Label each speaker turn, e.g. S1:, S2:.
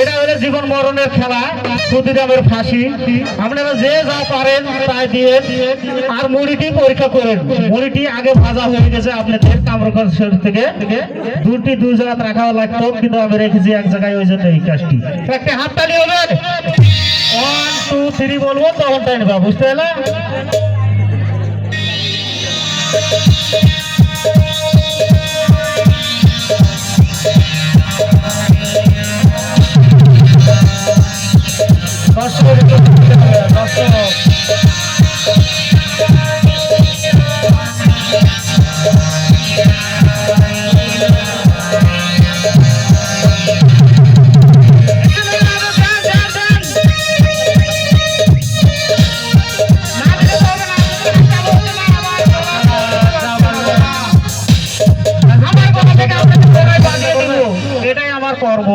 S1: এটা হলো জীবন মরণের খেলা, ক্ষুদিরামের ফাঁসি। আপনারা যে যা পারেন, তাই দিয়ে আর মুড়িটি পরীক্ষা করেন। মুড়িটি আগে ভাজা হয়ে গেছে আপনাদের কামরকর থেকে। দুটি দুই জায়গায় রাখা লাগতো, কিন্তু আমি রেখেছি এক জায়গায়, ওই জন্য এই কাজটি। একটা হাততালি হবে। ওয়ান টু থ্রি বলব, তখন তাই নেবা, বুঝতে পারলে? এটাই আমার কর্ম।